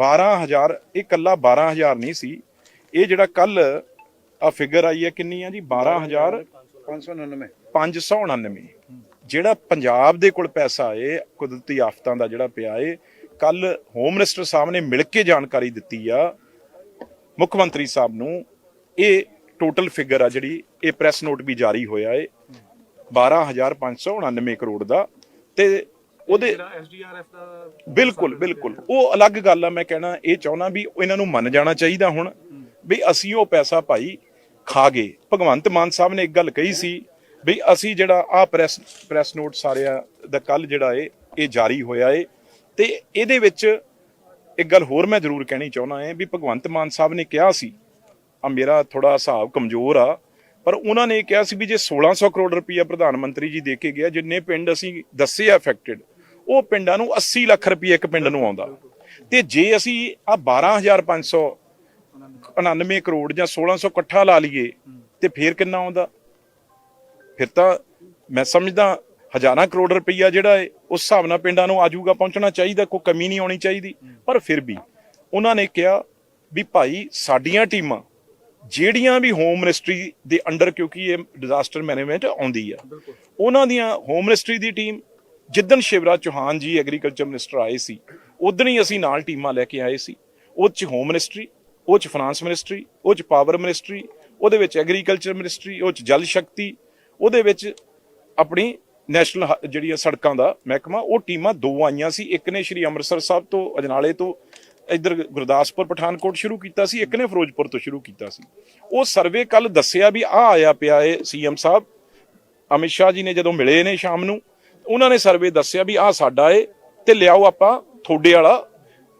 12000 ਇਹ ਕੱਲਾ 12000 ਨਹੀਂ ਸੀ। ਇਹ ਜਿਹੜਾ ਕੱਲ ਆ ਫਿਗਰ ਆਈ ਹੈ ਕਿੰਨੀ ਆ ਜੀ? 12000 599 599 ਜਿਹੜਾ ਪੰਜਾਬ ਦੇ ਕੋਲ ਪੈਸਾ ਏ ਕੁਦਰਤੀ ਆਫਤਾਂ ਦਾ ਜਿਹੜਾ ਪਿਆ ਏ ਕੱਲ ਹੋਮ ਮਿਨਿਸਟਰ ਸਾਹਿਬ ਨੇ ਮਿਲ ਕੇ ਜਾਣਕਾਰੀ ਦਿੱਤੀ ਆ। ਮੁੱਖ ਮੰਤਰੀ ਸਾਹਿਬ ਨੂੰ ਇਹ ਟੋਟਲ ਫਿਗਰ ਆ ਜਿਹੜੀ ਇਹ ਪ੍ਰੈਸ ਨੋਟ ਵੀ ਜਾਰੀ ਹੋਇਆ ਏ। 12599 ਕਰੋੜ ਦਾ। ਤੇ ਉਹਦੇ ਐਸਡੀਆਰਐਫ ਦਾ ਬਿਲਕੁਲ ਬਿਲਕੁਲ। ਉਹ ਅਲੱਗ ਗੱਲ ਆ ਮੈਂ ਕਹਿਣਾ ਇਹ ਚਾਹਣਾ ਵੀ ਇਹਨਾਂ ਨੂੰ ਮੰਨ ਜਾਣਾ ਚਾਹੀਦਾ ਹੁਣ ਵੀ ਅਸੀਂ ਉਹ ਪੈਸਾ ਭਾਈ ਖਾ ਗਏ। ਭਗਵੰਤ ਮਾਨ ਸਾਹਿਬ ਨੇ ਇੱਕ ਗੱਲ ਕਹੀ ਸੀ ਵੀ ਅਸੀਂ ਜਿਹੜਾ ਆ ਪ੍ਰੈਸ ਪ੍ਰੈਸ ਨੋਟ ਸਾਰਿਆਂ ਦਾ ਕੱਲ ਜਿਹੜਾ ਏ ਇਹ ਜਾਰੀ ਹੋਇਆ ਏ। ਤੇ ਇਹਦੇ ਵਿੱਚ ਇੱਕ ਗੱਲ ਹੋਰ ਮੈਂ ਜ਼ਰੂਰ ਕਹਿਣੀ ਚਾਹੁੰਦਾ ਹਾਂ ਵੀ ਭਗਵੰਤ ਮਾਨ ਸਾਹਿਬ ਨੇ ਕਿਹਾ ਸੀ ਆ ਮੇਰਾ ਥੋੜਾ ਹਿਸਾਬ ਕਮਜ਼ੋਰ ਆ ਪਰ ਉਹਨਾਂ ਨੇ ਕਿਹਾ ਸੀ ਵੀ ਜੇ 1600 ਕਰੋੜ ਰੁਪਈਆ ਪ੍ਰਧਾਨ ਮੰਤਰੀ ਜੀ ਦੇ ਕੇ ਗਿਆ ਜਿੰਨੇ ਪਿੰਡ ਅਸੀਂ ਦੱਸੇ ਆ ਅਫੈਕਟਡ ਉਹ ਪਿੰਡਾਂ ਨੂੰ 80 ਲੱਖ ਰੁਪਏ ਇੱਕ ਪਿੰਡ ਨੂੰ ਆਉਂਦਾ। ਤੇ ਜੇ ਅਸੀਂ ਆ 12599 ਕਰੋੜ ਜਾਂ 1600 ਇਕੱਠਾ ਲਾ ਲਈਏ ਤੇ ਫੇਰ ਕਿੰਨਾ ਆਉਂਦਾ? ਫਿਰ ਤਾਂ ਮੈਂ ਸਮਝਦਾ ਹਜ਼ਾਰਾਂ ਕਰੋੜ ਰੁਪਈਆ ਜਿਹੜਾ ਹੈ ਉਸ ਹਿਸਾਬ ਨਾਲ ਪਿੰਡਾਂ ਨੂੰ ਆਜੂਗਾ ਪਹੁੰਚਣਾ ਚਾਹੀਦਾ ਕੋਈ ਕਮੀ ਨਹੀਂ ਆਉਣੀ ਚਾਹੀਦੀ। ਪਰ ਫਿਰ ਵੀ ਉਹਨਾਂ ਨੇ ਕਿਹਾ ਵੀ ਭਾਈ ਸਾਡੀਆਂ ਟੀਮਾਂ ਜਿਹੜੀਆਂ ਵੀ ਹੋਮ ਮਿਨਿਸਟਰੀ ਦੇ ਅੰਡਰ ਕਿਉਂਕਿ ਇਹ ਡਿਜ਼ਾਸਟਰ ਮੈਨੇਜਮੈਂਟ ਆਉਂਦੀ ਆ ਉਹਨਾਂ ਦੀਆਂ ਹੋਮ ਮਿਨਿਸਟਰੀ ਦੀ ਟੀਮ ਜਿੱਦਣ ਸ਼ਿਵਰਾਜ ਚੌਹਾਨ ਜੀ ਐਗਰੀਕਲਚਰ ਮਿਨਿਸਟਰ ਆਏ ਸੀ ਉਦਣ ਹੀ ਅਸੀਂ ਨਾਲ ਟੀਮਾਂ ਲੈ ਕੇ ਆਏ ਸੀ। ਉਹ ਚ ਹੋਮ ਮਿਨਿਸਟਰੀ ਉਹ ਚ ਫਾਈਨਾਂਸ ਮਿਨਿਸਟਰੀ ਉਹ ਚ ਪਾਵਰ ਮਿਨਿਸਟਰੀ ਉਹਦੇ ਵਿੱਚ ਐਗਰੀਕਲਚਰ ਮਿਨਿਸਟਰੀ ਉਹ ਚ ਜਲ ਸ਼ਕਤੀ ਉਹਦੇ ਵਿੱਚ ਆਪਣੀ ਨੈਸ਼ਨਲ ਹ- ਜਿਹੜੀ ਸੜਕਾਂ ਦਾ ਮਹਿਕਮਾ ਉਹ ਟੀਮਾਂ ਦੋ ਆਈਆਂ ਸੀ। ਇੱਕ ਨੇ ਸ਼੍ਰੀ ਅੰਮ੍ਰਿਤਸਰ ਸਾਹਿਬ ਤੋਂ, ਅਜਨਾਲੇ ਤੋਂ, ਇੱਧਰ ਗੁਰਦਾਸਪੁਰ, ਪਠਾਨਕੋਟ ਸ਼ੁਰੂ ਕੀਤਾ ਸੀ। ਇੱਕ ਨੇ ਫਿਰੋਜ਼ਪੁਰ ਤੋਂ ਸ਼ੁਰੂ ਕੀਤਾ ਸੀ। ਉਹ ਸਰਵੇ ਕੱਲ ਦੱਸਿਆ ਵੀ ਆ ਆਇਆ ਪਿਆ ਏ ਸੀਐਮ ਸਾਹਿਬ। ਅਮਿਤ ਸ਼ਾਹ ਜੀ ਨੇ ਜਦੋਂ ਮਿਲੇ ਨੇ ਸ਼ਾਮ ਨੂੰ ਉਹਨਾਂ ਨੇ ਸਰਵੇ ਦੱਸਿਆ ਵੀ ਆਹ ਸਾਡਾ ਏ ਤੇ ਲਿਆਓ ਆਪਾਂ ਥੋੜੇ ਵਾਲਾ।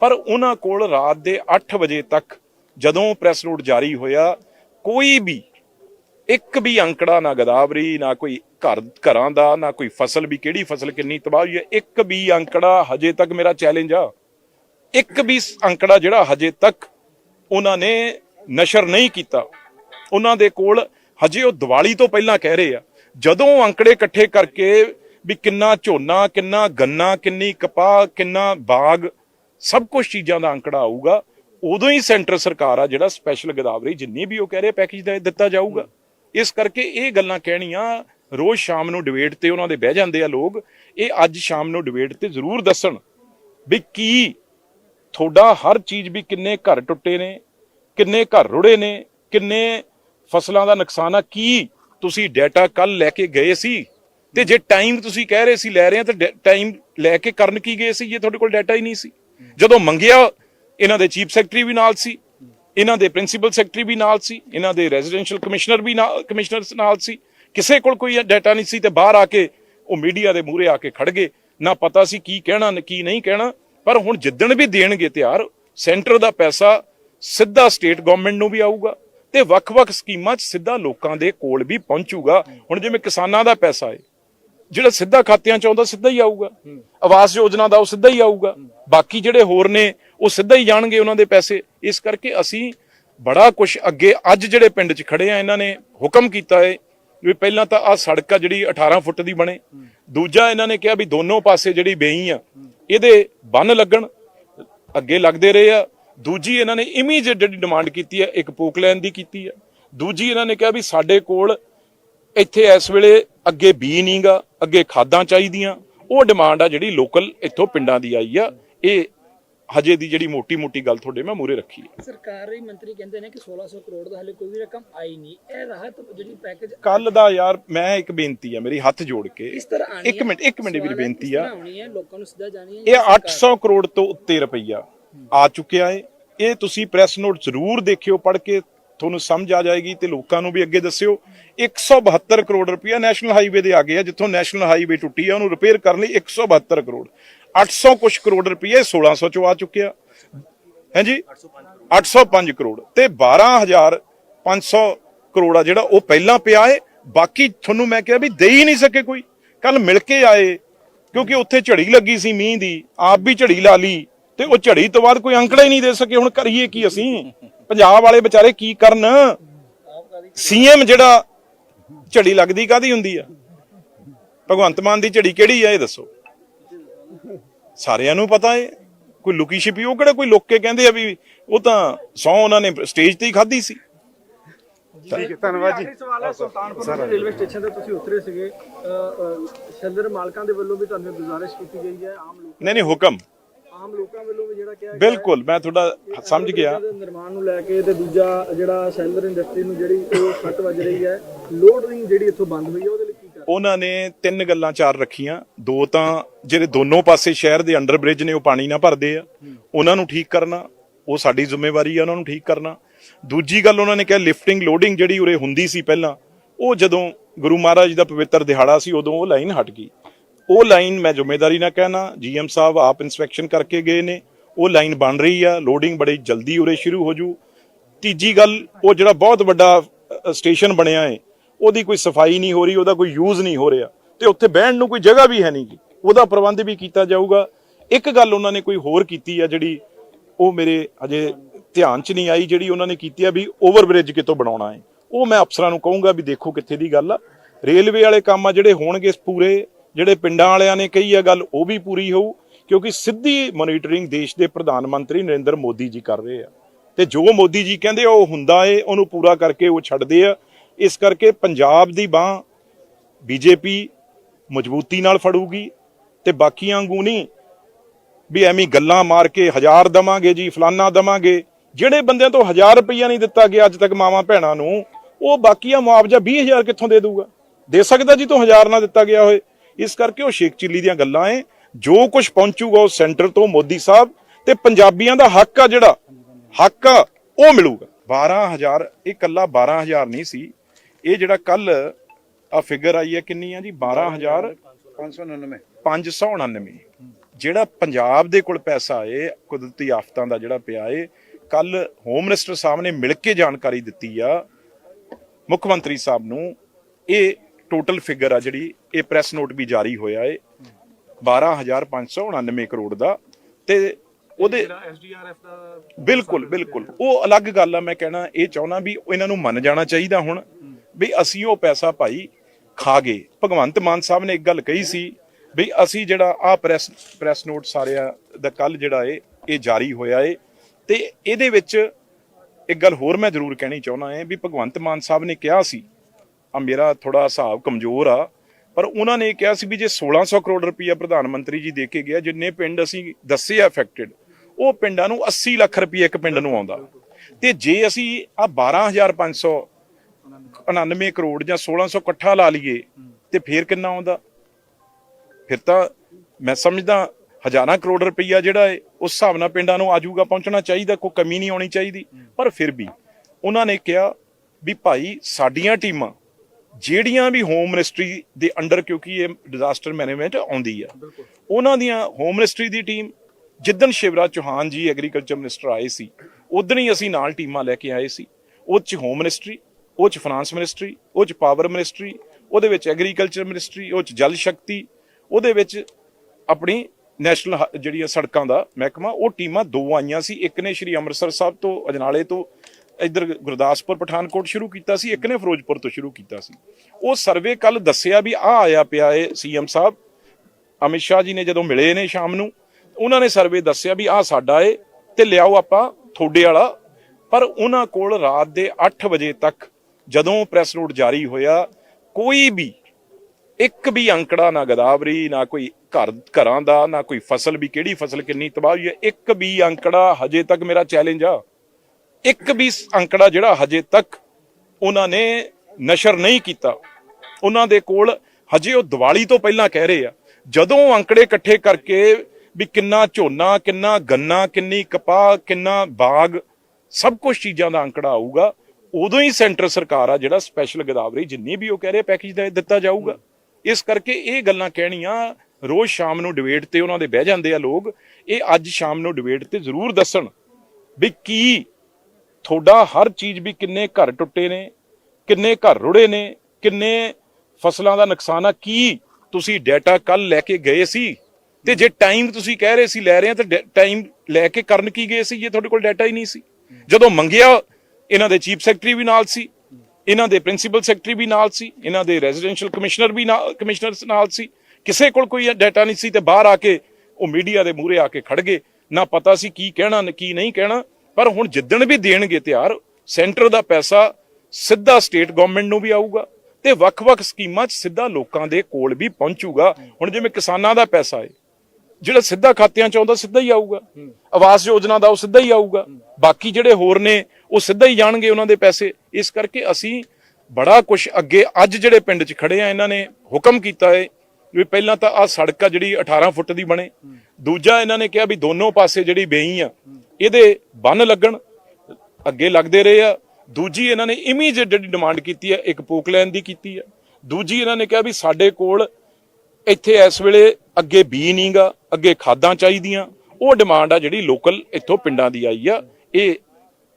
ਪਰ ਉਹਨਾਂ ਕੋਲ ਰਾਤ ਦੇ 8 ਵਜੇ ਤੱਕ ਜਦੋਂ ਪ੍ਰੈਸ ਨੋਟ ਜਾਰੀ ਹੋਇਆ, ਕੋਈ ਵੀ, ਇੱਕ ਵੀ ਅੰਕੜਾ ਨਾ ਗਦਾਵਰੀ, ਨਾ ਕੋਈ ਘਰ, ਘਰਾਂ ਦਾ, ਨਾ ਕੋਈ ਫਸਲ ਵੀ ਕਿਹੜੀ ਫਸਲ ਕਿੰਨੀ ਤਬਾਹ ਹੋਈ ਹੈ, ਇੱਕ ਵੀ ਅੰਕੜਾ ਹਜੇ ਤੱਕ ਮੇਰਾ ਚੈਲੰਜ ਆ। ਇੱਕ ਵੀ ਅੰਕੜਾ ਜਿਹੜਾ ਹਜੇ ਤੱਕ ਉਹਨਾਂ ਨੇ ਨਸ਼ਰ ਨਹੀਂ ਕੀਤਾ। ਉਹਨਾਂ ਦੇ ਕੋਲ ਹਜੇ ਉਹ ਦੀਵਾਲੀ ਤੋਂ ਪਹਿਲਾਂ ਕਹਿ ਰਹੇ ਆ। ਜਦੋਂ ਉਹ ਅੰਕੜੇ ਇਕੱਠੇ ਕਰਕੇ ਵੀ ਕਿੰਨਾ ਝੋਨਾ, ਕਿੰਨਾ ਗੰਨਾ, ਕਿੰਨੀ ਕਪਾਹ, ਕਿੰਨਾ ਬਾਗ, ਸਭ ਕੁਝ ਚੀਜ਼ਾਂ ਦਾ ਅੰਕੜਾ ਆਊਗਾ। ਉਦੋਂ ਹੀ ਸੈਂਟਰ ਸਰਕਾਰ ਆ ਜਿਹੜਾ ਸਪੈਸ਼ਲ ਗਦਾਵਰੀ ਜਿੰਨੀ ਵੀ ਉਹ ਕਹਿ ਰਹੇ ਪੈਕੇਜ ਦਾ ਦਿੱਤਾ ਜਾਊਗਾ। ਇਸ ਕਰਕੇ ਇਹ ਗੱਲਾਂ ਕਹਿਣੀਆਂ, ਰੋਜ਼ ਸ਼ਾਮ ਨੂੰ ਡਿਬੇਟ ਤੇ ਉਹਨਾਂ ਦੇ ਬਹਿ ਜਾਂਦੇ ਆ ਲੋਕ। ਇਹ ਅੱਜ ਸ਼ਾਮ ਨੂੰ ਡਿਬੇਟ ਤੇ ਜ਼ਰੂਰ ਦੱਸਣ ਵੀ ਕੀ ਤੁਹਾਡਾ ਹਰ ਚੀਜ਼ ਵੀ ਕਿੰਨੇ ਘਰ ਟੁੱਟੇ ਨੇ, ਕਿੰਨੇ ਘਰ ਰੁੜੇ ਨੇ, ਕਿੰਨੇ ਫਸਲਾਂ ਦਾ ਨੁਕਸਾਨ ਆ, ਕੀ ਤੁਸੀਂ ਡਾਟਾ ਕੱਲ ਲੈ ਕੇ ਗਏ ਸੀ? ਤੇ ਜੇ ਟਾਈਮ ਤੁਸੀਂ ਕਹਿ ਰਹੇ ਸੀ, ਲੈ ਰਹੇ ਆ, ਤਾਂ ਟਾਈਮ ਲੈ ਕੇ ਕਰਨ ਕੀ ਗਏ ਸੀ? ਜੇ ਤੁਹਾਡੇ ਕੋਲ ਡਾਟਾ ਹੀ ਨਹੀਂ ਸੀ। ਜਦੋਂ ਮੰਗਿਆ, ਇਹਨਾਂ ਦੇ ਚੀਫ ਸੈਕਟਰੀ ਵੀ ਨਾਲ ਸੀ, ਇਹਨਾਂ ਦੇ ਪ੍ਰਿੰਸੀਪਲ ਸੈਕਟਰੀ ਵੀ ਨਾਲ ਸੀ, ਇਹਨਾਂ ਦੇ ਰੈਜ਼ੀਡੈਂਸ਼ੀਅਲ ਕਮਿਸ਼ਨਰ ਵੀ ਨਾਲ ਕਮਿਸ਼ਨਰ ਨਾਲ ਸੀ। ਕਿਸੇ ਕੋਲ ਕੋਈ ਡਾਟਾ ਨਹੀਂ ਸੀ ਤੇ ਬਾਹਰ ਆ ਕੇ ਉਹ ਮੀਡੀਆ ਦੇ ਮੂਹਰੇ ਆ ਕੇ ਖੜ ਗਏ। ਨਾ ਪਤਾ ਸੀ ਕੀ ਕਹਿਣਾ ਕੀ ਨਹੀਂ ਕਹਿਣਾ। ਪਰ ਹੁਣ ਜਿੱਦਣ ਵੀ ਦੇਣਗੇ ਤਿਆਰ ਸੈਂਟਰ ਦਾ ਪੈਸਾ ਸਿੱਧਾ ਸਟੇਟ ਗਵਰਨਮੈਂਟ ਨੂੰ ਵੀ ਆਊਗਾ ਤੇ ਵੱਖ-ਵੱਖ ਸਕੀਮਾਂ 'ਚ ਸਿੱਧਾ ਲੋਕਾਂ ਦੇ ਕੋਲ ਵੀ ਪਹੁੰਚੂਗਾ। ਹੁਣ ਜਿਵੇਂ ਕਿਸਾਨਾਂ ਦਾ ਪੈਸਾ ਹੈ ਜਿਹੜਾ ਸਿੱਧਾ ਖਾਤਿਆਂ 'ਚ ਆਉਂਦਾ ਸਿੱਧਾ ਹੀ ਆਊਗਾ। ਆਵਾਸ ਯੋਜਨਾ ਦਾ ਉਹ ਸਿੱਧਾ ਹੀ ਆਊਗਾ। ਬਾਕੀ ਜਿਹੜੇ ਹੋਰ ਨੇ, ਉਹ ਸਿੱਧਾ ਹੀ ਜਾਣਗੇ ਉਹਨਾਂ ਦੇ ਪੈਸੇ। ਇਸ ਕਰਕੇ ਅਸੀਂ ਬੜਾ ਕੁਝ ਅੱਗੇ ਅੱਜ ਜਿਹੜੇ ਪਿੰਡ 'ਚ ਖੜੇ ਆ, ਇਹਨਾਂ ਨੇ ਹੁਕਮ ਕੀਤਾ ਹੈ ਵੀ ਪਹਿਲਾਂ ਤਾਂ ਆ ਸੜਕ ਆ ਜਿਹੜੀ 18 ਫੁੱਟ ਦੀ ਬਣੇ। ਦੂਜਾ ਇਹਨਾਂ ਨੇ ਕਿਹਾ ਵੀ ਦੋਨੋਂ ਪਾਸੇ ਜਿਹੜੀ ਬੇਈ ਆ, ਇਹਦੇ ਬੰਨ ਲੱਗਣ, ਅੱਗੇ ਲੱਗਦੇ ਰਹੇ ਆ। ਦੂਜੀ ਇਹਨਾਂ ਨੇ ਇਮੀਡੀਏਟ ਜਿਹੜੀ ਡਿਮਾਂਡ ਕੀਤੀ ਹੈ ਇੱਕ ਪੋਕ ਲੈਣ ਦੀ ਕੀਤੀ ਹੈ ਦੂਜੀ ਇਹਨਾਂ ਨੇ ਕਿਹਾ ਵੀ ਸਾਡੇ ਕੋਲ ਇੱਥੇ ਇਸ ਵੇਲੇ ਅੱਗੇ ਬੀ ਨਹੀਂਗਾ ਅੱਗੇ ਖਾਦਾਂ ਚਾਹੀਦੀਆਂ। ਉਹ ਡਿਮਾਂਡ ਆ ਜਿਹੜੀ ਲੋਕਲ ਇੱਥੋਂ ਪਿੰਡਾਂ ਦੀ ਆਈ ਆ। ਇਹ ਹਜੇ ਦੀ ਜਿਹੜੀ ਮੋਟੀ-ਮੋਟੀ ਗੱਲ ਤੁਹਾਡੇ ਮੈਂ ਮੂਰੇ ਰੱਖੀ ਹੈ ਸਰਕਾਰੀ ਮੰਤਰੀ ਕਹਿੰਦੇ ਨੇ ਕਿ 1600 ਕਰੋੜ ਦਾ ਹਲੇ ਕੋਈ ਵੀ ਰਕਮ ਆਈ ਨਹੀਂ। ਇਹ ਰਾਹਤ ਜਿਹੜੀ ਪੈਕੇਜ ਕੱਲ ਦਾ ਯਾਰ ਮੈਂ ਇੱਕ ਬੇਨਤੀ ਆ ਮੇਰੀ ਹੱਥ ਜੋੜ ਕੇ। ਇਸ ਤਰ੍ਹਾਂ ਆਣੀ ਇੱਕ ਮਿੰਟ ਇੱਕ ਮਿੰਟ ਵੀਰ ਬੇਨਤੀ ਆ। ਆਉਣੀ ਹੈ ਲੋਕਾਂ ਨੂੰ ਸਿੱਧਾ ਜਾਣੀ ਹੈ ਇਹ 800 ਕਰੋੜ ਤੋਂ ਉੱਤੇ ਰੁਪਈਆ ਆ ਚੁੱਕਿਆ ਏ। ਇਹ ਤੁਸੀਂ ਪ੍ਰੈਸ ਨੋਟ ਜ਼ਰੂਰ ਦੇਖਿਓ ਪੜ੍ਹ ਕੇ ਤੁਹਾਨੂੰ ਸਮਝ ਆ ਜਾਏਗੀ ਤੇ ਲੋਕਾਂ ਨੂੰ ਵੀ ਅੱਗੇ ਦੱਸਿਓ। 172 ਕਰੋੜ ਰੁਪਈਆ ਨੈਸ਼ਨਲ ਹਾਈਵੇ ਦੇ ਆ ਗਿਆ ਜਿੱਥੋਂ ਨੈਸ਼ਨਲ ਹਾਈਵੇ ਟੁੱਟੀ ਆ, ਉਹਨੂੰ ਰਿਪੇਅਰ ਕਰਨ ਲਈ 172 ਕਰੋੜ। 800 ਕੁਛ ਕਰੋੜ ਰੁਪਈਆ 1600 ਚੋਂ ਆ ਚੁੱਕਿਆ। ਹਾਂਜੀ? 805 ਕਰੋੜ। ਤੇ 12500 ਕਰੋੜ ਆ ਜਿਹੜਾ ਉਹ ਪਹਿਲਾਂ ਪਿਆ ਏ। ਬਾਕੀ ਤੁਹਾਨੂੰ ਮੈਂ ਕਿਹਾ ਵੀ ਦੇ ਹੀ ਨਹੀਂ ਸਕੇ ਕੋਈ। ਕੱਲ ਮਿਲ ਕੇ ਆਏ, ਕਿਉਂਕਿ ਉੱਥੇ ਝੜੀ ਲੱਗੀ ਸੀ ਮੀਂਹ ਦੀ, ਆਪ ਵੀ ਝੜੀ ਲਾ ਲਈ, ਤੇ ਉਹ ਝੜੀ ਤੋਂ ਬਾਅਦ ਕੋਈ ਅੰਕੜਾ ਹੀ ਨਹੀਂ ਦੇ ਸਕੇ। ਹੁਣ ਕਰੀਏ ਕੀ ਅਸੀਂ? ਪੰਜਾਬ ਵਾਲੇ ਵਿਚਾਰੇ ਕੀ ਕਰਨ? ਸੀਐਮ ਜਿਹੜਾ ਝੜੀ ਲੱਗਦੀ ਕਾਦੀ ਹੁੰਦੀ ਆ? ਭਗਵੰਤ ਮਾਨ ਦੀ ਝੜੀ ਕਿਹੜੀ ਆ ਇਹ ਦੱਸੋ। ਸਾਰਿਆਂ ਨੂੰ ਪਤਾ ਏ ਕੋਈ ਲੁਕੀ ਛਿਪੀ ਉਹ ਕਿਹੜਾ ਕੋਈ ਲੁੱਕ ਕੇ ਕਹਿੰਦੇ ਆ ਵੀ ਉਹ ਤਾਂ ਸੌ ਉਹਨਾਂ ਨੇ ਸਟੇਜ ਤੇ ਹੀ ਖਾਧੀ ਸੀ। ਠੀਕ ਹੈ ਧੰਨਵਾਦ ਜੀ। ਆਖਰੀ ਸਵਾਲ ਹੈ ਸੁਲਤਾਨਪੁਰ ਦੇ ਰੇਲਵੇ ਸਟੇਸ਼ਨ ਤੇ ਤੁਸੀਂ ਉਤਰੇ ਸੀਗੇ। ਸ਼ੈਲਰ ਮਾਲਕਾਂ ਦੇ ਵੱਲੋਂ ਵੀ ਤੁਹਾਨੂੰ ਗੁਜ਼ਾਰਿਸ਼ ਕੀਤੀ ਗਈ ਹੈ ਆਮ ਲੋਕ ਨਹੀਂ ਨਹੀਂ ਹੁਕਮ। ਆਮ ਲੋਕਾਂ ਵੱਲੋਂ ਵੀ ਜਿਹੜਾ ਕਿਹਾ ਬਿਲਕੁਲ ਮੈਂ ਤੁਹਾਡਾ ਸਮਝ ਗਿਆ। ਨਿਰਮਾਣ ਨੂੰ ਲੈ ਕੇ ਤੇ ਦੂਜਾ ਜਿਹੜਾ ਸ਼ੈਲਰ ਇੰਡਸਟਰੀ ਨੂੰ ਜਿਹੜੀ ਉਹ ਸੱਟ ਵੱਜ ਰਹੀ ਹੈ ਲੋਡਰਿੰਗ ਜਿਹੜੀ ਇੱਥੋਂ ਬੰਦ ਹੋਈ ਹੈ ਉਹਦੇ ਲਈ ਕੀ ਕਰ ਉਹਨਾਂ ਨੇ ਤਿੰਨ ਗੱਲਾਂ ਚਾਰ ਰੱਖੀਆਂ। ਦੋ ਤਾਂ ਜਿਹੜੇ ਦੋਨੋਂ ਪਾਸੇ ਸ਼ਹਿਰ ਦੇ ਅੰਡਰ ਬ੍ਰਿਜ ਨੇ ਉਹ ਪਾਣੀ ਨਾ ਭਰਦੇ ਆ। ਉਹਨਾਂ ਨੂੰ ਠੀਕ ਕਰਨਾ ਉਹ ਸਾਡੀ ਜ਼ਿੰਮੇਵਾਰੀ ਆ ਉਹਨਾਂ ਨੂੰ ਠੀਕ ਕਰਨਾ। ਦੂਜੀ ਗੱਲ ਉਹਨਾਂ ਨੇ ਕਿਹਾ ਲਿਫਟਿੰਗ ਲੋਡਿੰਗ ਜਿਹੜੀ ਉਰੇ ਹੁੰਦੀ ਸੀ ਪਹਿਲਾਂ ਉਹ ਜਦੋਂ ਗੁਰੂ ਮਹਾਰਾਜ ਦਾ ਪਵਿੱਤਰ ਦਿਹਾੜਾ ਸੀ ਉਦੋਂ ਉਹ ਲਾਈਨ ਹਟ ਗਈ। ਉਹ ਲਾਈਨ ਮੈਂ ਜ਼ਿੰਮੇਵਾਰੀ ਨਾਲ ਕਹਿਣਾ ਜੀਐਮ ਸਾਹਿਬ ਆਪ ਇਨਸਪੈਕਸ਼ਨ ਕਰਕੇ ਗਏ ਨੇ, ਉਹ ਲਾਈਨ ਬਣ ਰਹੀ ਆ ਲੋਡਿੰਗ ਬੜੀ ਜਲਦੀ ਉਰੇ ਸ਼ੁਰੂ ਹੋ ਜੂ। ਤੀਜੀ ਗੱਲ, ਉਹ ਜਿਹੜਾ ਬਹੁਤ ਵੱਡਾ ਸਟੇਸ਼ਨ ਬਣਿਆ ਹੈ ਉਹਦੀ ਕੋਈ ਸਫ਼ਾਈ ਨਹੀਂ ਹੋ ਰਹੀ, ਉਹਦਾ ਕੋਈ ਯੂਜ਼ ਨਹੀਂ ਹੋ ਰਿਹਾ। ਤੇ ਉੱਥੇ ਬਹਿਣ ਨੂੰ ਕੋਈ ਜਗ੍ਹਾ ਵੀ ਹੈ ਨਹੀਂ ਗੀ। ਉਹਦਾ ਪ੍ਰਬੰਧ ਵੀ ਕੀਤਾ ਜਾਊਗਾ। ਇੱਕ ਗੱਲ ਉਹਨਾਂ ਨੇ ਕੋਈ ਹੋਰ ਕੀਤੀ ਆ, ਜਿਹੜੀ ਉਹ ਮੇਰੇ ਅਜੇ ਧਿਆਨ 'ਚ ਨਹੀਂ ਆਈ, ਜਿਹੜੀ ਉਹਨਾਂ ਨੇ ਕੀਤੀ ਆ ਵੀ ਓਵਰ ਬ੍ਰਿਜ ਕਿਤੋਂ ਬਣਾਉਣਾ ਹੈ ਉਹ ਮੈਂ ਅਫਸਰਾਂ ਨੂੰ ਕਹੂੰਗਾ ਵੀ ਦੇਖੋ ਕਿੱਥੇ ਦੀ ਗੱਲ ਆ। ਰੇਲਵੇ ਵਾਲੇ ਕੰਮ ਆ ਜਿਹੜੇ ਹੋਣਗੇ ਪੂਰੇ ਜਿਹੜੇ ਪਿੰਡਾਂ ਵਾਲਿਆਂ ਨੇ ਕਹੀ ਆ ਗੱਲ, ਉਹ ਵੀ ਪੂਰੀ ਹੋਊ, ਕਿਉਂਕਿ ਸਿੱਧੀ ਮੋਨੀਟਰਿੰਗ ਦੇਸ਼ ਦੇ ਪ੍ਰਧਾਨ ਮੰਤਰੀ ਨਰਿੰਦਰ ਮੋਦੀ ਜੀ ਕਰ ਰਹੇ ਆ। ਤੇ ਜੋ ਮੋਦੀ ਜੀ ਕਹਿੰਦੇ ਆ, ਉਹ ਹੁੰਦਾ ਏ, ਉਹਨੂੰ ਪੂਰਾ ਕਰਕੇ ਉਹ ਛੱਡਦੇ ਆ। ਇਸ ਕਰਕੇ ਪੰਜਾਬ ਦੀ ਬਾਹ ਬੀਜੇਪੀ ਮਜ਼ਬੂਤੀ ਨਾਲ ਫੜੂਗੀ, ਤੇ ਬਾਕੀਆਂ ਵਾਂਗੂ ਨਹੀਂ, ਵੀ ਐਵੇਂ ਗੱਲਾਂ ਮਾਰ ਕੇ ਹਜ਼ਾਰ ਦਵਾਂਗੇ ਜੀ, ਫਲਾਨਾ ਦਵਾਂਗੇ। ਜਿਹੜੇ ਬੰਦਿਆਂ ਤੋਂ ਹਜ਼ਾਰ ਰੁਪਈਆ ਨਹੀਂ ਦਿੱਤਾ ਗਿਆ ਅੱਜ ਤੱਕ ਮਾਵਾਂ ਭੈਣਾਂ ਨੂੰ, ਉਹ ਬਾਕੀਆਂ ਮੁਆਵਜ਼ਾ 20000 ਕਿੱਥੋਂ ਦੇ ਦੂਗਾ ਦੇ ਸਕਦਾ ਜੀ ਤੋਂ ਹਜ਼ਾਰ ਨਾ ਦਿੱਤਾ ਗਿਆ ਹੋਏ। ਇਸ ਕਰਕੇ ਉਹ ਸ਼ੇਖ ਚਿੱਲੀ ਦੀਆਂ ਗੱਲਾਂ ਏ ਜੋ ਕੁਝ ਪਹੁੰਚੂਗਾ ਉਹ ਸੈਂਟਰ ਤੋਂ ਮੋਦੀ ਸਾਹਿਬ ਤੇ ਪੰਜਾਬੀਆਂ ਦਾ ਹੱਕ ਆ ਜਿਹੜਾ ਹੱਕ ਆ ਉਹ ਮਿਲੂਗਾ। 12000 ਇਹ ਕੱਲਾ 12000 ਨਹੀਂ ਸੀ। ਇਹ ਜਿਹੜਾ ਕੱਲ ਆ ਫਿਗਰ ਆਈ ਹੈ ਕਿੰਨੀ ਆ ਜੀ? 12000 599 599 ਜਿਹੜਾ ਪੰਜਾਬ ਦੇ ਕੋਲ ਪੈਸਾ ਏ ਕੁਦਰਤੀ ਆਫਤਾਂ ਦਾ ਜਿਹੜਾ ਪਿਆ ਏ ਕੱਲ ਹੋਮ ਮਿਨਿਸਟਰ ਸਾਹਿਬ ਨੇ ਮਿਲ ਕੇ ਜਾਣਕਾਰੀ ਦਿੱਤੀ ਆ ਮੁੱਖ ਮੰਤਰੀ ਸਾਹਿਬ ਨੂੰ ਇਹ ਟੋਟਲ ਫਿਗਰ ਆ ਜਿਹੜੀ ਇਹ ਪ੍ਰੈਸ ਨੋਟ ਵੀ ਜਾਰੀ ਹੋਇਆ ਏ। 12599 ਕਰੋੜ ਦਾ। ਤੇ ਉਹਦੇ ਐਸਡੀਆਰਐਫ ਦਾ ਬਿਲਕੁਲ ਬਿਲਕੁਲ। ਉਹ ਅਲੱਗ ਗੱਲ ਆ ਮੈਂ ਕਹਿਣਾ ਇਹ ਚਾਹੁੰਦਾ ਵੀ ਇਹਨਾਂ ਨੂੰ ਮੰਨ ਜਾਣਾ ਚਾਹੀਦਾ ਹੁਣ ਵੀ ਅਸੀਂ ਉਹ ਪੈਸਾ ਭਾਈ ਖਾ ਗਏ। ਭਗਵੰਤ ਮਾਨ ਸਾਹਿਬ ਨੇ ਇੱਕ ਗੱਲ ਕਹੀ ਸੀ ਵੀ ਅਸੀਂ ਜਿਹੜਾ ਆ ਪ੍ਰੈਸ ਪ੍ਰੈਸ ਨੋਟ ਸਾਰਿਆਂ ਦਾ ਕੱਲ ਜਿਹੜਾ ਏ ਇਹ ਜਾਰੀ ਹੋਇਆ ਏ। ਤੇ ਇਹਦੇ ਵਿੱਚ ਇੱਕ ਗੱਲ ਹੋਰ ਮੈਂ ਜ਼ਰੂਰ ਕਹਿਣੀ ਚਾਹੁੰਦਾ ਏ ਵੀ ਭਗਵੰਤ ਮਾਨ ਸਾਹਿਬ ਨੇ ਕਿਹਾ ਸੀ ਆ ਮੇਰਾ ਥੋੜਾ ਹਿਸਾਬ ਕਮਜ਼ੋਰ ਆ, ਪਰ ਉਹਨਾਂ ਨੇ ਕਿਹਾ ਸੀ ਵੀ ਜੇ 1600 ਕਰੋੜ ਰੁਪਈਆ ਪ੍ਰਧਾਨ ਮੰਤਰੀ ਜੀ ਦੇ ਕੇ ਗਿਆ, ਜਿੰਨੇ ਪਿੰਡ ਅਸੀਂ ਦੱਸੇ ਆ ਅਫੈਕਟਡ ਉਹ ਪਿੰਡਾਂ ਨੂੰ 80 ਲੱਖ ਰੁਪਈਆ ਇੱਕ ਪਿੰਡ ਨੂੰ ਆਉਂਦਾ। ਤੇ ਜੇ ਅਸੀਂ ਆ 12599 ਕਰੋੜ ਜਾਂ 1600 ਇਕੱਠਾ ਲਾ ਲਈਏ, ਤੇ ਫੇਰ ਕਿੰਨਾ ਆਉਂਦਾ? ਫਿਰ ਤਾਂ ਮੈਂ ਸਮਝਦਾ ਹਜ਼ਾਰਾਂ ਕਰੋੜ ਰੁਪਈਆ ਜਿਹੜਾ ਹੈ ਉਸ ਹਿਸਾਬ ਨਾਲ ਪਿੰਡਾਂ ਨੂੰ ਆਜੂਗਾ ਪਹੁੰਚਣਾ ਚਾਹੀਦਾ, ਕੋਈ ਕਮੀ ਨਹੀਂ ਆਉਣੀ ਚਾਹੀਦੀ। ਪਰ ਫਿਰ ਵੀ ਉਹਨਾਂ ਨੇ ਕਿਹਾ ਵੀ ਭਾਈ ਸਾਡੀਆਂ ਟੀਮਾਂ ਜਿਹੜੀਆਂ ਵੀ ਹੋਮ ਮਿਨਿਸਟਰੀ ਦੇ ਅੰਡਰ ਕਿਉਂਕਿ ਇਹ ਡਿਜ਼ਾਸਟਰ ਮੈਨੇਜਮੈਂਟ ਆਉਂਦੀ ਆ ਉਹਨਾਂ ਦੀਆਂ ਹੋਮ ਮਿਨਿਸਟਰੀ ਦੀ ਟੀਮ ਜਿੱਦਣ ਸ਼ਿਵਰਾਜ ਚੌਹਾਨ ਜੀ ਐਗਰੀਕਲਚਰ ਮਿਨਿਸਟਰ ਆਏ ਸੀ ਉਦੋਂ ਹੀ ਅਸੀਂ ਨਾਲ ਟੀਮਾਂ ਲੈ ਕੇ ਆਏ ਸੀ। ਉਹ ਚ ਹੋਮ ਮਿਨਿਸਟਰੀ ਉਹ ਚ ਫਾਈਨਾਂਸ ਮਿਨਿਸਟਰੀ ਉਹ ਚ ਪਾਵਰ ਮਿਨਿਸਟਰੀ ਉਹਦੇ ਵਿੱਚ ਐਗਰੀਕਲਚਰ ਮਿਨਿਸਟਰੀ ਉਹ ਚ ਜਲ ਸ਼ਕਤੀ ਉਹਦੇ ਵਿੱਚ ਆਪਣੀ ਨੈਸ਼ਨਲ ਹ- ਜਿਹੜੀ ਆ ਸੜਕਾਂ ਦਾ ਮਹਿਕਮਾ ਉਹ ਟੀਮਾਂ ਦੋ ਆਈਆਂ ਸੀ। ਇੱਕ ਨੇ ਸ਼੍ਰੀ ਅੰਮ੍ਰਿਤਸਰ ਸਾਹਿਬ ਤੋਂ ਅਜਨਾਲੇ ਤੋਂ ਇੱਧਰ ਗੁਰਦਾਸਪੁਰ, ਪਠਾਨਕੋਟ ਸ਼ੁਰੂ ਕੀਤਾ ਸੀ, ਇੱਕ ਨੇ ਫਿਰੋਜ਼ਪੁਰ ਤੋਂ ਸ਼ੁਰੂ ਕੀਤਾ ਸੀ। ਉਹ ਸਰਵੇ ਕੱਲ ਦੱਸਿਆ ਵੀ ਆ ਆਇਆ ਪਿਆ ਏ ਸੀਐਮ ਸਾਹਿਬ। ਅਮਿਤ ਸ਼ਾਹ ਜੀ ਨੇ ਜਦੋਂ ਮਿਲੇ ਨੇ ਸ਼ਾਮ ਨੂੰ, ਉਹਨਾਂ ਨੇ ਸਰਵੇ ਦੱਸਿਆ ਵੀ ਆ ਸਾਡਾ ਏ ਤੇ ਲਿਆਓ ਆਪਾਂ ਥੋੜੇ ਵਾਲਾ। ਪਰ ਉਹਨਾਂ ਕੋਲ ਰਾਤ ਦੇ 8 ਵਜੇ ਤੱਕ ਜਦੋਂ ਪ੍ਰੈਸ ਨੋਟ ਜਾਰੀ ਹੋਇਆ, ਕੋਈ ਵੀ, ਇੱਕ ਵੀ ਅੰਕੜਾ ਨਾ ਗਦਾਵਰੀ, ਨਾ ਕੋਈ ਘਰ, ਘਰਾਂ ਦਾ, ਨਾ ਕੋਈ ਫਸਲ ਵੀ ਕਿਹੜੀ ਫਸਲ ਕਿੰਨੀ ਤਬਾਹ ਹੋਈ ਹੈ, ਇੱਕ ਵੀ ਅੰਕੜਾ ਹਜੇ ਤੱਕ ਮੇਰਾ ਚੈਲੰਜ ਆ। ਇੱਕ ਵੀ ਅੰਕੜਾ ਜਿਹੜਾ ਹਜੇ ਤੱਕ ਉਹਨਾਂ ਨੇ ਨਸ਼ਰ ਨਹੀਂ ਕੀਤਾ। ਉਹਨਾਂ ਦੇ ਕੋਲ ਹਜੇ ਉਹ ਦੀਵਾਲੀ ਤੋਂ ਪਹਿਲਾਂ ਕਹਿ ਰਹੇ ਆ। ਜਦੋਂ ਅੰਕੜੇ ਇਕੱਠੇ ਕਰਕੇ ਵੀ ਕਿੰਨਾ ਝੋਨਾ, ਕਿੰਨਾ ਗੰਨਾ, ਕਿੰਨੀ ਕਪਾਹ, ਕਿੰਨਾ ਬਾਗ, ਸਭ ਕੁਝ ਚੀਜ਼ਾਂ ਦਾ ਅੰਕੜਾ ਆਊਗਾ, ਉਦੋਂ ਹੀ ਸੈਂਟਰ ਸਰਕਾਰ ਆ ਜਿਹੜਾ ਸਪੈਸ਼ਲ ਗਦਾਵਰੀ ਜਿੰਨੀ ਵੀ ਉਹ ਕਹਿ ਰਹੇ ਪੈਕੇਜ ਦਾ ਦਿੱਤਾ ਜਾਊਗਾ। ਇਸ ਕਰਕੇ ਇਹ ਗੱਲਾਂ ਕਹਿਣੀਆਂ, ਰੋਜ਼ ਸ਼ਾਮ ਨੂੰ ਡਿਬੇਟ ਤੇ ਉਹਨਾਂ ਦੇ ਬਹਿ ਜਾਂਦੇ ਆ ਲੋਕ, ਇਹ ਅੱਜ ਸ਼ਾਮ ਨੂੰ ਡਿਬੇਟ ਤੇ ਜ਼ਰੂਰ ਦੱਸਣ ਵੀ ਕੀ ਤੁਹਾਡਾ ਹਰ ਚੀਜ਼ ਵੀ ਕਿੰਨੇ ਘਰ ਟੁੱਟੇ ਨੇ, ਕਿੰਨੇ ਘਰ ਰੁੜੇ ਨੇ, ਕਿੰਨੇ ਫਸਲਾਂ ਦਾ ਨੁਕਸਾਨ ਆ, ਕੀ ਤੁਸੀਂ ਡਾਟਾ ਕੱਲ ਲੈ ਕੇ ਗਏ ਸੀ? ਤੇ ਜੇ ਟਾਈਮ ਤੁਸੀਂ ਕਹਿ ਰਹੇ ਸੀ ਲੈ ਰਹੇ ਆ, ਤੇ ਟਾਈਮ ਲੈ ਕੇ ਕਰਨ ਕੀ ਗਏ ਸੀ ਜੇ ਤੁਹਾਡੇ ਕੋਲ ਡਾਟਾ ਹੀ ਨਹੀਂ ਸੀ? ਜਦੋਂ ਮੰਗਿਆ, ਇਹਨਾਂ ਦੇ ਚੀਫ ਸੈਕਟਰੀ ਵੀ ਨਾਲ ਸੀ, ਇਹਨਾਂ ਦੇ ਪ੍ਰਿੰਸੀਪਲ ਸੈਕਟਰੀ ਵੀ ਨਾਲ ਸੀ, ਇਹਨਾਂ ਦੇ ਰੈਜ਼ੀਡੈਂਸ਼ੀਅਲ ਕਮਿਸ਼ਨਰ ਵੀ ਨਾਲ ਕਮਿਸ਼ਨਰਸ ਨਾਲ ਸੀ, ਕਿਸੇ ਕੋਲ ਕੋਈ ਡਾਟਾ ਨਹੀਂ ਸੀ, ਤੇ ਬਾਹਰ ਆ ਕੇ ਉਹ ਮੀਡੀਆ ਦੇ ਮੂਹਰੇ ਆ ਕੇ ਖੜ ਗਏ, ਨਾ ਪਤਾ ਸੀ ਕੀ ਕਹਿਣਾ ਕੀ ਨਹੀਂ ਕਹਿਣਾ ਪਰ ਹੁਣ ਜਿੱਦਣ ਵੀ ਦੇਣਗੇ ਤਿਆਰ, ਸੈਂਟਰ ਦਾ ਪੈਸਾ ਸਿੱਧਾ ਸਟੇਟ ਗਵਰਨਮੈਂਟ ਨੂੰ ਵੀ ਆਊਗਾ ਤੇ ਵੱਖ-ਵੱਖ ਸਕੀਮਾਂ 'ਚ ਸਿੱਧਾ ਲੋਕਾਂ ਦੇ ਕੋਲ ਵੀ ਪਹੁੰਚੂਗਾ। ਹੁਣ ਜਿਵੇਂ ਕਿਸਾਨਾਂ ਦਾ ਪੈਸਾ ਹੈ ਜਿਹੜਾ ਸਿੱਧਾ ਖਾਤਿਆਂ 'ਚ ਆਉਂਦਾ ਸਿੱਧਾ ਹੀ ਆਊਗਾ। ਆਵਾਸ ਯੋਜਨਾ ਦਾ ਉਹ ਸਿੱਧਾ ਹੀ ਆਊਗਾ। ਬਾਕੀ ਜਿਹੜੇ ਹੋਰ ਨੇ, ਉਹ ਸਿੱਧਾ ਹੀ ਜਾਣਗੇ ਉਹਨਾਂ ਦੇ ਪੈਸੇ। ਇਸ ਕਰਕੇ ਅਸੀਂ ਬੜਾ ਕੁਝ ਅੱਗੇ ਅੱਜ ਜਿਹੜੇ ਪਿੰਡ 'ਚ ਖੜੇ ਆ, ਇਹਨਾਂ ਨੇ ਹੁਕਮ ਕੀਤਾ ਹੈ ਵੀ ਪਹਿਲਾਂ ਤਾਂ ਆ ਸੜਕ ਆ ਜਿਹੜੀ 18 ਫੁੱਟ ਦੀ ਬਣੇ। ਦੂਜਾ ਇਹਨਾਂ ਨੇ ਕਿਹਾ ਵੀ ਦੋਨੋਂ ਪਾਸੇ ਜਿਹੜੀ ਬੇਈ ਆ ਇਹਦੇ ਬੰਨ ਲੱਗਣ, ਅੱਗੇ ਲੱਗਦੇ ਰਹੇ ਆ। ਦੂਜੀ ਇਹਨਾਂ ਨੇ ਇਮੀਡੀਏਟ ਜਿਹੜੀ ਡਿਮਾਂਡ ਕੀਤੀ ਹੈ ਇੱਕ ਪੋਕਲੈਨ ਦੀ ਕੀਤੀ ਹੈ ਦੂਜੀ ਇਹਨਾਂ ਨੇ ਕਿਹਾ ਵੀ ਸਾਡੇ ਕੋਲ ਇੱਥੇ ਇਸ ਵੇਲੇ ਅੱਗੇ ਬੀ ਨਹੀਂਗਾ ਅੱਗੇ ਖਾਦਾਂ ਚਾਹੀਦੀਆਂ। ਉਹ ਡਿਮਾਂਡ ਆ ਜਿਹੜੀ ਲੋਕਲ ਇੱਥੋਂ ਪਿੰਡਾਂ ਦੀ ਆਈ ਆ। ਇਹ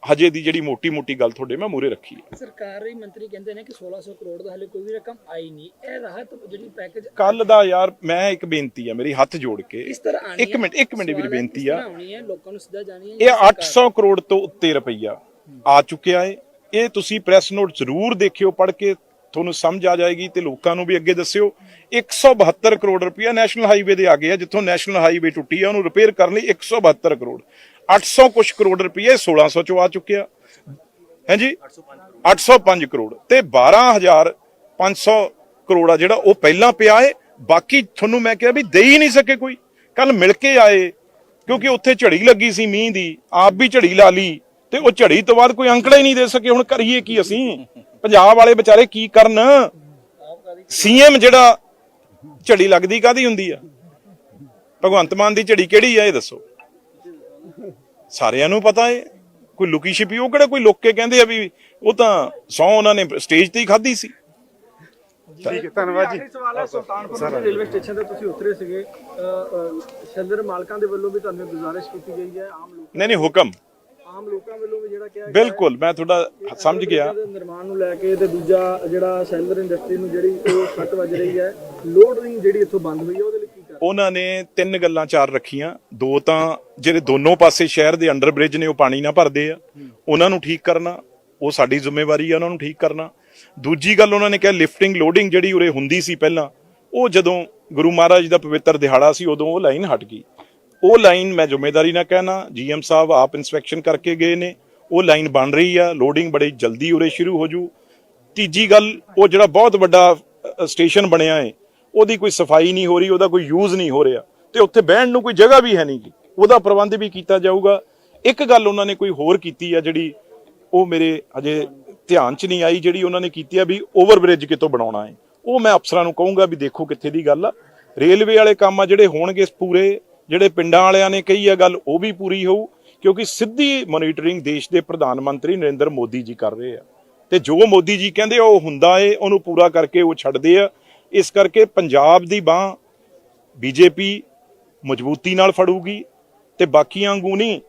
ਹਜੇ ਦੀ ਜਿਹੜੀ ਮੋਟੀ-ਮੋਟੀ ਗੱਲ ਤੁਹਾਡੇ ਮੈਂ ਮੂਰੇ ਰੱਖੀ ਹੈ। ਸਰਕਾਰੀ ਮੰਤਰੀ ਕਹਿੰਦੇ ਨੇ ਕਿ 1600 ਕਰੋੜ ਦਾ ਹਲੇ ਕੋਈ ਵੀ ਰਕਮ ਆਈ ਨਹੀਂ। ਇਹ ਰਾਹਤ ਜਿਹੜੀ ਪੈਕੇਜ ਕੱਲ ਦਾ ਯਾਰ ਮੈਂ ਇੱਕ ਬੇਨਤੀ ਆ ਮੇਰੀ ਹੱਥ ਜੋੜ ਕੇ। ਇਸ ਤਰ੍ਹਾਂ ਆਣੀ ਇੱਕ ਮਿੰਟ ਇੱਕ ਮਿੰਟ ਵੀਰ ਬੇਨਤੀ ਆ। ਆਉਣੀ ਹੈ ਲੋਕਾਂ ਨੂੰ ਸਿੱਧਾ ਜਾਣੀ ਹੈ ਇਹ 800 ਕਰੋੜ ਤੋਂ ਉੱਤੇ ਰੁਪਈਆ ਆ ਚੁੱਕਿਆ ਹੈ। ਇਹ ਤੁਸੀਂ ਪ੍ਰੈਸ ਨੋਟ ਜ਼ਰੂਰ ਦੇਖਿਓ ਪੜ੍ਹ ਕੇ ਤੁਹਾਨੂੰ ਸਮਝ ਆ ਜਾਏਗੀ ਤੇ ਲੋਕਾਂ ਨੂੰ ਵੀ ਅੱਗੇ ਦੱਸਿਓ। 172 ਕਰੋੜ ਰੁਪਈਆ ਨੈਸ਼ਨਲ ਹਾਈਵੇ ਦੇ ਆ ਗਿਆ ਜਿੱਥੋਂ ਨੈਸ਼ਨਲ ਹਾਈਵੇ ਟੁੱਟੀ ਆ ਉਹਨੂੰ ਰਿਪੇਅਰ ਕਰਨ ਲਈ 172 ਕਰੋੜ। 800 ਕੁਛ ਕਰੋੜ ਰੁਪਈਆ 1600 ਚੋਂ ਆ ਚੁੱਕਿਆ। ਹਾਂਜੀ? 805 ਕਰੋੜ। ਤੇ 12500 ਕਰੋੜ ਆ ਜਿਹੜਾ ਉਹ ਪਹਿਲਾਂ ਪਿਆ ਏ। ਬਾਕੀ ਤੁਹਾਨੂੰ ਮੈਂ ਕਿਹਾ ਵੀ ਦੇ ਹੀ ਨਹੀਂ ਸਕੇ ਕੋਈ। ਕੱਲ ਮਿਲ ਕੇ ਆਏ, ਕਿਉਂਕਿ ਉੱਥੇ ਝੜੀ ਲੱਗੀ ਸੀ ਮੀਂਹ ਦੀ, ਆਪ ਵੀ ਝੜੀ ਲਾ ਲਈ। ਤੇ ਉਹ ਝੜੀ ਤੋਂ ਬਾਅਦ ਕੋਈ ਅੰਕੜਾ ਹੀ ਨਹੀਂ ਦੇ ਸਕੇ। ਹੁਣ ਕਰੀਏ ਕੀ ਅਸੀਂ? ਪੰਜਾਬ ਵਾਲੇ ਵਿਚਾਰੇ ਕੀ ਕਰਨ? ਸੀਐਮ ਜਿਹੜਾ ਝੜੀ ਲੱਗਦੀ ਕਾਦੀ ਹੁੰਦੀ ਆ? ਭਗਵੰਤ ਮਾਨ ਦੀ ਝੜੀ ਕਿਹੜੀ ਆ, ਇਹ ਦੱਸੋ। ਸਾਰਿਆਂ ਨੂੰ ਪਤਾ ਏ ਕੋਈ ਲੁਕੀ ਛਿਪੀ ਉਹ ਕਿਹੜਾ ਕੋਈ ਲੁੱਕ ਕੇ ਕਹਿੰਦੇ ਆ ਵੀ ਉਹ ਤਾਂ ਸੌ ਉਹਨਾਂ ਨੇ ਸਟੇਜ ਤੇ ਹੀ ਖਾਧੀ ਸੀ। ਠੀਕ ਹੈ ਧੰਨਵਾਦ ਜੀ। ਆਖਰੀ ਸਵਾਲ ਹੈ ਸੁਲਤਾਨਪੁਰ ਦੇ ਰੇਲਵੇ ਸਟੇਸ਼ਨ ਤੇ ਤੁਸੀਂ ਉਤਰੇ ਸੀਗੇ। ਅ, ਅ, ਸ਼ੈਲਰ ਮਾਲਕਾਂ ਦੇ ਵੱਲੋਂ ਵੀ ਤੁਹਾਨੂੰ ਗੁਜ਼ਾਰਿਸ਼ ਕੀਤੀ ਗਈ ਹੈ ਆਮ ਲੋਕ ਨਹੀਂ ਨਹੀਂ ਹੁਕਮ। ਆਮ ਲੋਕਾਂ ਵੱਲੋਂ ਵੀ ਜਿਹੜਾ ਕਿਹਾ ਹੈ ਬਿਲਕੁਲ ਮੈਂ ਤੁਹਾਡਾ ਸਮਝ ਗਿਆ। ਨਿਰਮਾਣ ਨੂੰ ਲੈ ਕੇ ਤੇ ਦੂਜਾ ਜਿਹੜਾ ਸ਼ੈਲਰ ਇੰਡਸਟਰੀ ਨੂੰ ਜਿਹੜੀ ਉਹ ਸੱਟ ਵੱਜ ਰਹੀ ਹੈ ਲੋਡਿੰਗ ਜਿਹੜੀ ਇੱਥੋਂ ਬੰਦ ਹੋਈ ਹੈ ਉਹਦੇ ਉਹਨਾਂ ਨੇ ਤਿੰਨ ਗੱਲਾਂ ਚਾਰ ਰੱਖੀਆਂ। ਦੋ ਤਾਂ ਜਿਹੜੇ ਦੋਨੋਂ ਪਾਸੇ ਸ਼ਹਿਰ ਦੇ ਅੰਡਰ ਬ੍ਰਿਜ ਨੇ, ਉਹ ਪਾਣੀ ਨਾ ਭਰਦੇ ਆ। ਉਹਨਾਂ ਨੂੰ ਠੀਕ ਕਰਨਾ, ਉਹ ਸਾਡੀ ਜ਼ਿੰਮੇਵਾਰੀ ਆ, ਉਹਨਾਂ ਨੂੰ ਠੀਕ ਕਰਨਾ। ਦੂਜੀ ਗੱਲ ਉਹਨਾਂ ਨੇ ਕਿਹਾ ਲਿਫਟਿੰਗ ਲੋਡਿੰਗ ਜਿਹੜੀ ਉਰੇ ਹੁੰਦੀ ਸੀ ਪਹਿਲਾਂ, ਉਹ ਜਦੋਂ ਗੁਰੂ ਮਹਾਰਾਜ ਦਾ ਪਵਿੱਤਰ ਦਿਹਾੜਾ ਸੀ, ਉਦੋਂ ਉਹ ਲਾਈਨ ਹਟ ਗਈ। ਉਹ ਲਾਈਨ ਮੈਂ ਜ਼ਿੰਮੇਵਾਰੀ ਨਾ ਕਹਿਣਾ ਜੀਐਮ ਸਾਹਿਬ ਆਪ ਇਨਸਪੈਕਸ਼ਨ ਕਰਕੇ ਗਏ ਨੇ। ਉਹ ਲਾਈਨ ਬਣ ਰਹੀ ਆ ਲੋਡਿੰਗ ਬੜੀ ਜਲਦੀ ਉਰੇ ਸ਼ੁਰੂ ਹੋ ਜੂ। ਤੀਜੀ ਗੱਲ, ਉਹ ਜਿਹੜਾ ਬਹੁਤ ਵੱਡਾ ਸਟੇਸ਼ਨ ਬਣਿਆ ਹੈ ਉਹਦੀ ਕੋਈ ਸਫ਼ਾਈ ਨਹੀਂ ਹੋ ਰਹੀ, ਉਹਦਾ ਕੋਈ ਯੂਜ਼ ਨਹੀਂ ਹੋ ਰਿਹਾ। ਤੇ ਉੱਥੇ ਬਹਿਣ ਨੂੰ ਕੋਈ ਜਗ੍ਹਾ ਵੀ ਹੈ ਨਹੀਂ ਗੀ। ਉਹਦਾ ਪ੍ਰਬੰਧ ਵੀ ਕੀਤਾ ਜਾਊਗਾ। ਇੱਕ ਗੱਲ ਉਹਨਾਂ ਨੇ ਕੋਈ ਹੋਰ ਕੀਤੀ ਆ ਜਿਹੜੀ ਉਹ ਮੇਰੇ ਅਜੇ ਧਿਆਨ 'ਚ ਨਹੀਂ ਆਈ, ਜਿਹੜੀ ਉਹਨਾਂ ਨੇ ਕੀਤੀ ਆ ਵੀ ਓਵਰ ਬ੍ਰਿਜ ਕਿਤੋਂ ਬਣਾਉਣਾ ਹੈ। ਉਹ ਮੈਂ ਅਫਸਰਾਂ ਨੂੰ ਕਹੂੰਗਾ ਵੀ ਦੇਖੋ ਕਿੱਥੇ ਦੀ ਗੱਲ ਆ। ਰੇਲਵੇ ਵਾਲੇ ਕੰਮ ਆ ਜਿਹੜੇ ਹੋਣਗੇ ਪੂਰੇ, ਜਿਹੜੇ ਪਿੰਡਾਂ ਵਾਲਿਆਂ ਨੇ ਕਹੀ ਆ ਗੱਲ, ਉਹ ਵੀ ਪੂਰੀ ਹੋਊ, ਕਿਉਂਕਿ ਸਿੱਧੀ ਮੋਨੀਟਰਿੰਗ ਦੇਸ਼ ਦੇ ਪ੍ਰਧਾਨ ਮੰਤਰੀ ਨਰਿੰਦਰ ਮੋਦੀ ਜੀ ਕਰ ਰਹੇ ਆ। ਤੇ ਜੋ ਮੋਦੀ ਜੀ ਕਹਿੰਦੇ ਆ, ਉਹ ਹੁੰਦਾ ਏ, ਉਹਨੂੰ ਪੂਰਾ ਕਰਕੇ ਉਹ ਛੱਡਦੇ ਆ। ਇਸ ਕਰਕੇ ਪੰਜਾਬ ਦੀ ਬਾਹ ਬੀਜੇਪੀ ਮਜ਼ਬੂਤੀ ਨਾਲ ਫੜੂਗੀ ਤੇ ਬਾਕੀਆਂ ਵਾਂਗੂ ਨਹੀਂ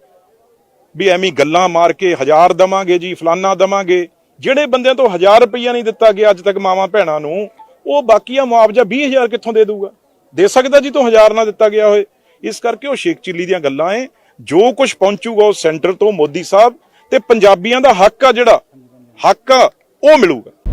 ਵੀ ਐਵੇਂ ਗੱਲਾਂ ਮਾਰ ਕੇ ਹਜ਼ਾਰ ਦਵਾਂਗੇ ਜੀ, ਫਲਾਨਾ ਦਵਾਂਗੇ। ਜਿਹੜੇ ਬੰਦਿਆਂ ਤੋਂ ਹਜ਼ਾਰ ਰੁਪਈਆ ਨਹੀਂ ਦਿੱਤਾ ਗਿਆ ਅੱਜ ਤੱਕ ਮਾਵਾਂ ਭੈਣਾਂ ਨੂੰ, ਉਹ ਬਾਕੀਆਂ ਮੁਆਵਜ਼ਾ 20000 ਕਿੱਥੋਂ ਦੇ ਦੂਗਾ? ਦੇ ਸਕਦਾ ਜੀ ਤੋਂ ਹਜ਼ਾਰ ਨਾ ਦਿੱਤਾ ਗਿਆ ਹੋਏ। ਇਸ ਕਰਕੇ ਉਹ ਸ਼ੇਖ ਚਿੱਲੀ ਦੀਆਂ ਗੱਲਾਂ ਏ ਜੋ ਕੁਝ ਪਹੁੰਚੂਗਾ ਉਹ ਸੈਂਟਰ ਤੋਂ ਮੋਦੀ ਸਾਹਿਬ ਤੇ ਪੰਜਾਬੀਆਂ ਦਾ ਹੱਕ ਆ ਜਿਹੜਾ, ਹੱਕ ਆ, ਉਹ ਮਿਲੂਗਾ।